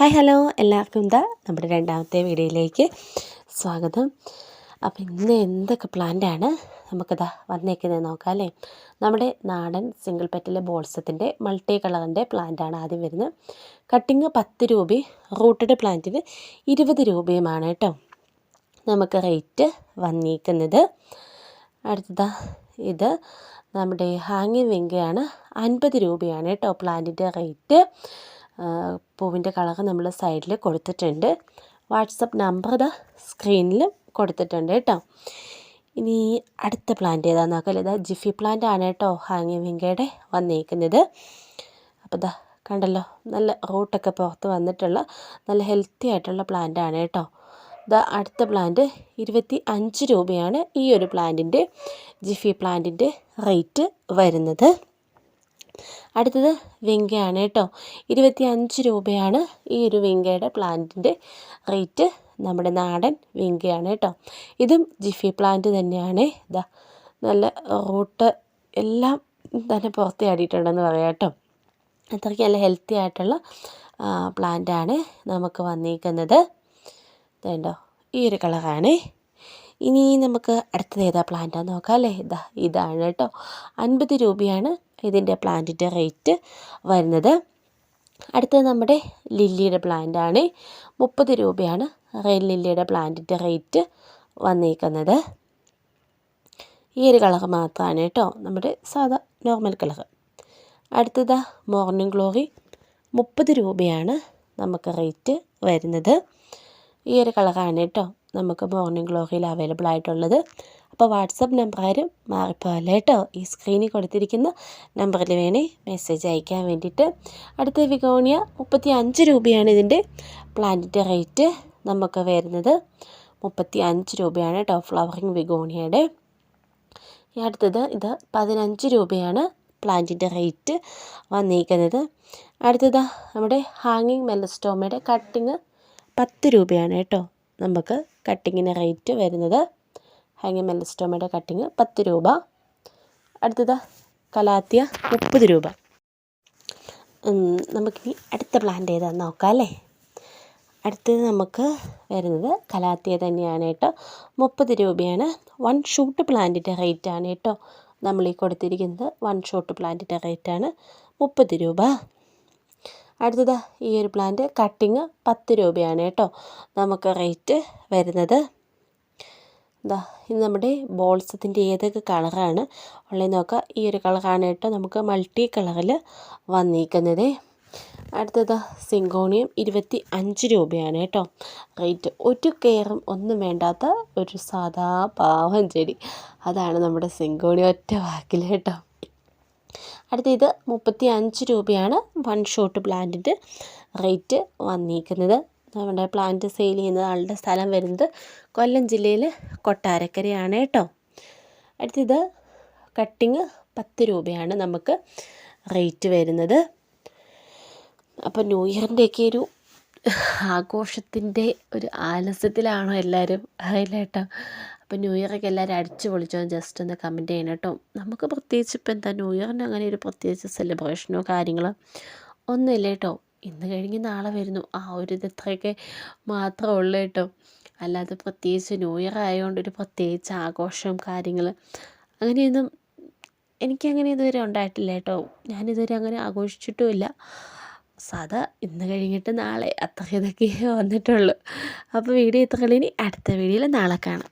Hi hello എല്ലാവർക്കും എന്താ നമ്മുടെ രണ്ടാമത്തെ വീഡിയോയിലേക്ക് സ്വാഗതം. അപ്പോൾ ഇന്ന് എന്തൊക്കെ പ്ലാന്റാണ് നമുക്കിതാ വന്നേക്കുന്നത് നോക്കാം അല്ലേ? നമ്മുടെ നാടൻ സിംഗിൾ പെറ്റിലെ ബോൾസത്തിന്റെ മൾട്ടി കളറിന്റെ പ്ലാന്റാണ് ആദ്യം വരുന്നത്. കട്ടിങ് പത്ത് രൂപയും റൂട്ടഡ് പ്ലാന്റിന് ഇരുപത് രൂപയുമാണ് കേട്ടോ. നമുക്ക് റേറ്റ് വന്നിരിക്കുന്നത് അടുത്തതാ ഇത് നമ്മുടെ ഹാങ്ങിങ് വെങ്കയാണ് അൻപത് രൂപയാണ് കേട്ടോ പ്ലാന്റിന്റെ റേറ്റ് പൂവിന്റെ കളർ നമ്മൾ സൈഡിൽ കൊടുത്തിട്ടുണ്ട്. വാട്സപ്പ് നമ്പർ ഇതാ സ്ക്രീനിൽ കൊടുത്തിട്ടുണ്ട് കേട്ടോ. ഇനി അടുത്ത പ്ലാന്റ് ഏതാണെന്ന് നോക്കല്ലേ ഇതാ ജിഫി പ്ലാന്റ് ആണ് കേട്ടോ ഹാങ്ങി വിങ്കയുടെ വന്നേക്കുന്നത്. അപ്പോൾ ഇതാ കണ്ടല്ലോ നല്ല റൂട്ടൊക്കെ പുറത്ത് വന്നിട്ടുള്ള നല്ല ഹെൽത്തി ആയിട്ടുള്ള പ്ലാന്റ് ആണ് കേട്ടോ. ഇതാ അടുത്ത പ്ലാന്റ് ഇരുപത്തി അഞ്ച് രൂപയാണ് ഈ ഒരു പ്ലാന്റിന്റെ ജിഫി പ്ലാന്റിന്റെ റേറ്റ് വരുന്നത്. അടുത്തത് വെങ്കയാണ് കേട്ടോ. ഇരുപത്തി അഞ്ച് രൂപയാണ് ഈ ഒരു വെങ്കയുടെ പ്ലാന്റിന്റെ റേറ്റ് നമ്മുടെ നാടൻ വെങ്കയാണ് കേട്ടോ. ഇതും ജിഫി പ്ലാന്റ് തന്നെയാണ്. ഇതാ നല്ല റൂട്ട് എല്ലാം തന്നെ പുറത്ത് ആടിയിട്ടുണ്ടെന്ന് പറയാം കേട്ടോ. അത്രയ്ക്ക് നല്ല ഹെൽത്തി ആയിട്ടുള്ള പ്ലാന്റാണ് നമുക്ക് വന്നിരിക്കുന്നത് ഇതുണ്ടോ ഈ ഒരു കളറാണ് ഇനി നമുക്ക് അടുത്തത് ഏതാ പ്ലാന്റാന്ന് നോക്കാം അല്ലേ? ഇതാ ഇതാണ് കേട്ടോ അൻപത് രൂപയാണ് ഇതിന്റെ പ്ലാന്റിന്റെ റേറ്റ് വരുന്നത്. അടുത്തത് നമ്മുടെ ലില്ലിയുടെ പ്ലാന്റാണ് മുപ്പത് രൂപയാണ് റെയിൽ ലില്ലിയുടെ പ്ലാന്റിന്റെ റേറ്റ് വന്നേക്കുന്നത്. ഈ ഒരു കളർ മാത്രമാണ് കേട്ടോ നമ്മുടെ സാധാ നോർമൽ കളർ അടുത്തത് മോർണിംഗ് ഗ്ലോറി മുപ്പത് രൂപയാണ് നമുക്ക് റേറ്റ് വരുന്നത്. ഈ ഒരു കളറാണ് കേട്ടോ നമുക്ക് മോർണിംഗ് ഗ്ലോറിയിൽ അവൈലബിൾ ആയിട്ടുള്ളത്. അപ്പോൾ വാട്സപ്പ് നമ്പർ മാറിപ്പോകല്ലേ കേട്ടോ ഈ സ്ക്രീനിൽ കൊടുത്തിരിക്കുന്ന നമ്പറിൽ വേണേ മെസ്സേജ് അയക്കാൻ വേണ്ടിയിട്ട്. അടുത്ത വിഗോണിയ മുപ്പത്തി അഞ്ച് രൂപയാണ് ഇതിന്റെ പ്ലാന്റിന്റെ റേറ്റ് നമുക്ക് വരുന്നത്. മുപ്പത്തി അഞ്ച് രൂപയാണ് കേട്ടോ ഫ്ലവറിങ് വിഗോണിയയുടെ. അടുത്തത് ഇത് പതിനഞ്ച് രൂപയാണ് പ്ലാന്റിന്റെ റേറ്റ് വന്നിരിക്കുന്നത് അടുത്തത് നമ്മുടെ ഹാങ്ങിങ് മെലസ്റ്റോമയുടെ കട്ടിങ് പത്ത് രൂപയാണ് കേട്ടോ നമുക്ക് കട്ടിങ്ങിന് റേറ്റ് വരുന്നത്. ഹാങ്ങിങ് മെലസ്റ്റോമയുടെ കട്ടിങ് പത്ത് രൂപ. അടുത്തത് കലാത്തിയ മുപ്പത് രൂപ. നമുക്കിനി അടുത്ത പ്ലാന്റ് ഏതാണെന്ന് നോക്കാം അല്ലേ? അടുത്തത് നമുക്ക് വരുന്നത് കലാത്തിയ തന്നെയാണ് കേട്ടോ. മുപ്പത് രൂപയാണ്. വൺ ഷൂട്ട് പ്ലാന്റിന്റെ റേറ്റാണ് കേട്ടോ. നമ്മൾ ഈ കൊടുത്തിരിക്കുന്നത് വൺ ഷോട്ട് പ്ലാന്റിന്റെ റേറ്റാണ് മുപ്പത് രൂപ. അടുത്തത് ഈ ഒരു പ്ലാന്റ് കട്ടിങ് പത്ത് രൂപയാണ് കേട്ടോ. നമുക്ക് റേറ്റ് വരുന്നത്. എന്താ ഇത് നമ്മുടെ ബോൾസത്തിന്റെ ഏതൊക്കെ കളറാണ് ഉള്ളത് നോക്കുക ഈ ഒരു കളറാണ് കേട്ടോ നമുക്ക് മൾട്ടി കളറിൽ വന്നിരിക്കുന്നത് അടുത്തത് സിങ്കോണിയം ഇരുപത്തി അഞ്ച് രൂപയാണ് കേട്ടോ. റേറ്റ് ഒരു കെയറും ഒന്നും വേണ്ടാത്ത ഒരു സാധാ പാവം ചെടി. അതാണ് നമ്മുടെ സിങ്കോണിയം ഒറ്റ വാക്കിൽ കേട്ടോ. അടുത്ത ഇത് മുപ്പത്തി അഞ്ച് രൂപയാണ് വൺ ഷോട്ട് പ്ലാന്റിന്റെ റേറ്റ് വന്നിരിക്കുന്നത്. നമ്മുടെ പ്ലാന്റ് സെയിൽ ചെയ്യുന്ന ആളുടെ സ്ഥലം വരുന്നത് കൊല്ലം ജില്ലയിൽ കൊട്ടാരക്കരയാണ് കേട്ടോ. അടുത്തത് കട്ടിങ് പത്ത് രൂപയാണ് നമുക്ക് റേറ്റ് വരുന്നത്. അപ്പോൾ ന്യൂ ഇയറിന്റെയൊക്കെ ഒരു ആഘോഷത്തിന്റെ ഒരു ആലസ്യത്തിലാണോ എല്ലാവരും അറിയില്ല കേട്ടോ അപ്പോൾ ന്യൂ ഇയറൊക്കെ എല്ലാവരും അടിച്ചു പൊളിച്ചോ ജസ്റ്റ് ഒന്ന് കമന്റ് ചെയ്യണം കേട്ടോ. നമുക്ക് പ്രത്യേകിച്ച് ഇപ്പോൾ എന്താ ന്യൂ ഇയറിന് അങ്ങനെ ഒരു പ്രത്യേകിച്ച് സെലിബ്രേഷനോ കാര്യങ്ങളോ ഒന്നുമില്ല കേട്ടോ. ഇന്ന് കഴിഞ്ഞ് നാളെ വരുന്നു. ആ ഒരു ഇത് ഇത്രയൊക്കെ മാത്രമേ ഉള്ളൂ കേട്ടോ. അല്ലാതെ പ്രത്യേകിച്ച് ന്യൂ ഇയർ ആയതുകൊണ്ട് ഒരു പ്രത്യേകിച്ച് ആഘോഷം കാര്യങ്ങൾ അങ്ങനെയൊന്നും എനിക്കങ്ങനെ ഇതുവരെ ഉണ്ടായിട്ടില്ല കേട്ടോ. ഞാനിതുവരെ അങ്ങനെ ആഘോഷിച്ചിട്ടുമില്ല. സാധാ ഇന്ന് കഴിഞ്ഞിട്ട് നാളെ അത്ര ഇതൊക്കെ വന്നിട്ടുള്ളൂ. അപ്പോൾ വീഡിയോ ഇത്ര ഇനി അടുത്ത വീഡിയോയിൽ നാളെ കാണാം.